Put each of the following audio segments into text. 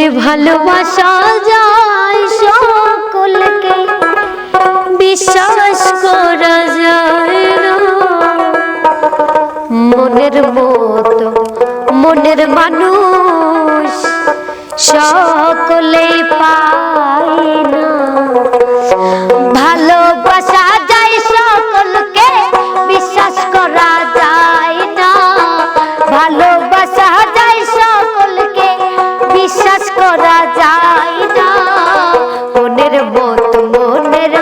ওরে ভালোবাসা যায় সকলকে বিশ্বাস করা যায় না। মনের মতো মনের মানুষ সকলেই করা যায় না। মনের মতো, মনের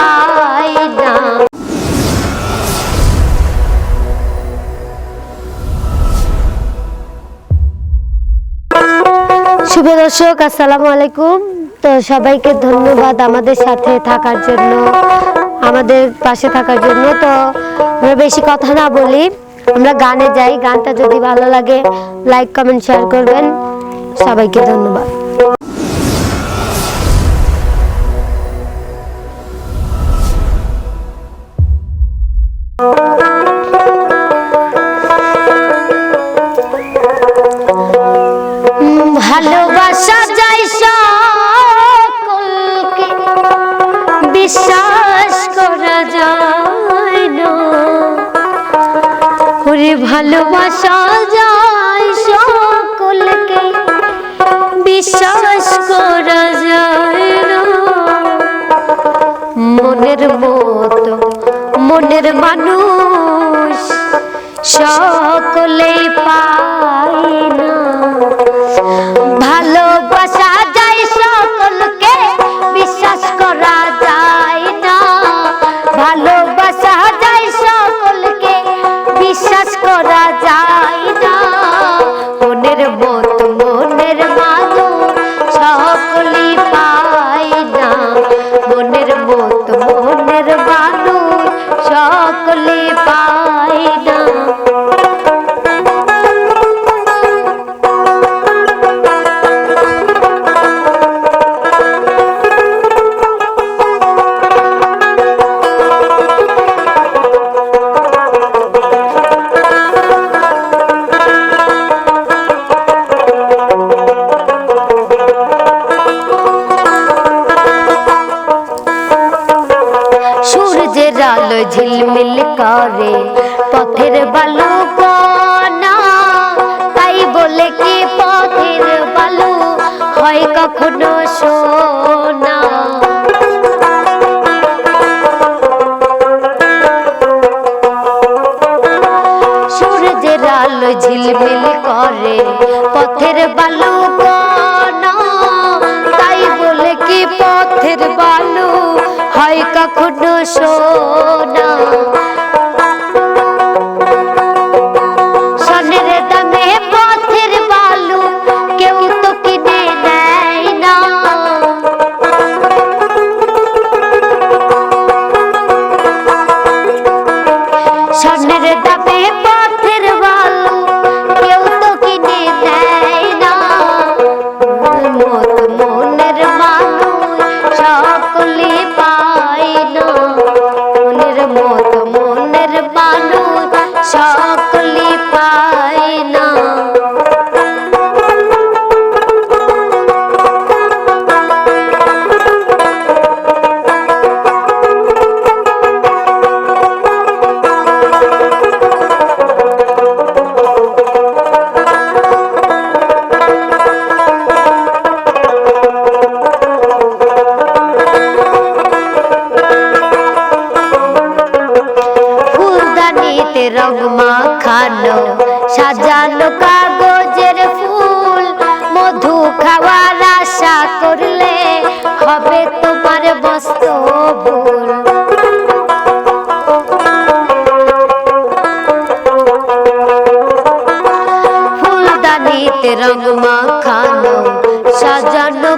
পায় না। শুভ দর্শক, আসসালামু আলাইকুম। তো সবাইকে ধন্যবাদ আমাদের সাথে থাকার জন্য, আমাদের পাশে থাকার জন্য। তো বেশি কথা না বলি। আমরা গানে যাই গানটা যদি ভালো লাগে লাইক কমেন্ট শেয়ার করবেন। সবাইকে ধন্যবাদ। ভালোবাসা যায় সকলকে। বিশ্বাস করা যায় না। মনের মতো মনের মানুষ সকলেই পায়। মনের ঝিলমিল করে, পথের বালু কণা। তাই বলে কি পথের বালু? হয় কখনো সোনা। সূর্যের আলো ঝিলমিল করে, পথের বালু কণা। তাই বলে কি পথের বালু? হয় কখনো সোনা। মাখানো সাজানো কাগজের ফুল, মধু খাওয়ার আশা করলে হবে তোমার বস্ত ভুল। ফুলদানিতে রং মাখানো, সাজানো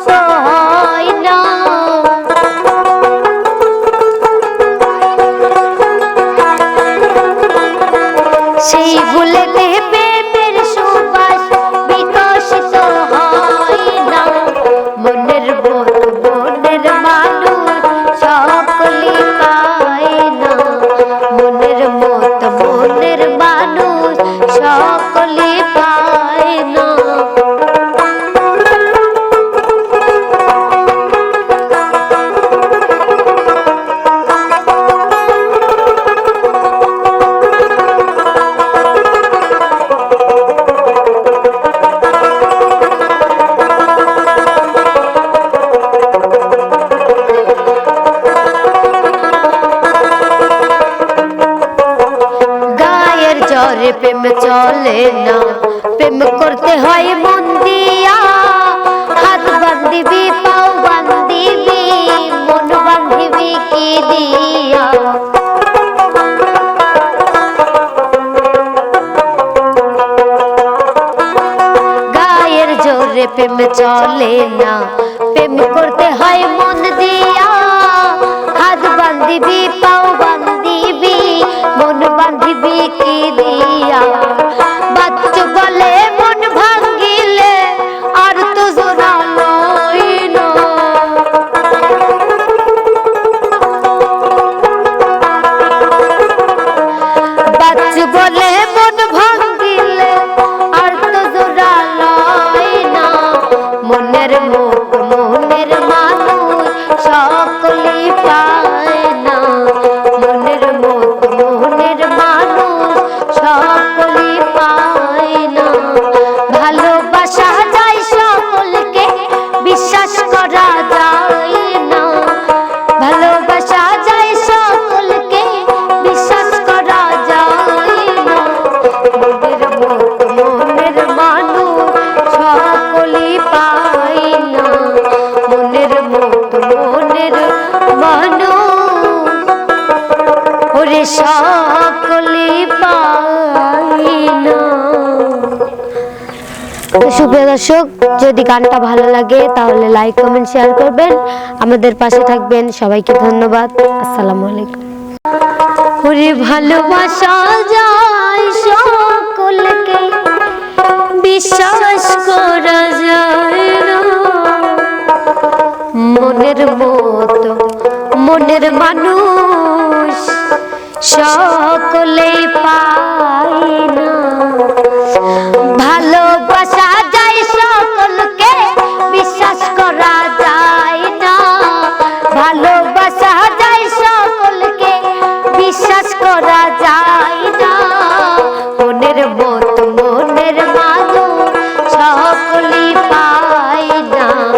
তো চলে না। প্রেম করতে হয় মন দিয়া। হাত বান্ধিবি পাও বান্ধিবি মন বান্ধিবি কি দিয়া? গায়ের জোরে প্রেম চলে না। প্রেম করতে হয় মন দিয়া। হাত বান্ধিবি পাও বান্ধিবি মন বান্ধিবি কি দিয়া? মনের মানুষ সকলে পায়। সুপ্রিয় দর্শক, যদি গানটা ভালো লাগে, তাহলে লাইক কমেন্ট শেয়ার করবেন। আমাদের পাশে থাকবেন। সবাইকে ধন্যবাদ। আসসালামু আলাইকুম। ওরে ভালোবাসা যায় সকলকে, বিশ্বাস করা যায় মনের মতো, মনের মানুষ সকলে পায় না। ভালোবাসা যায় সকলকে বিশ্বাস করা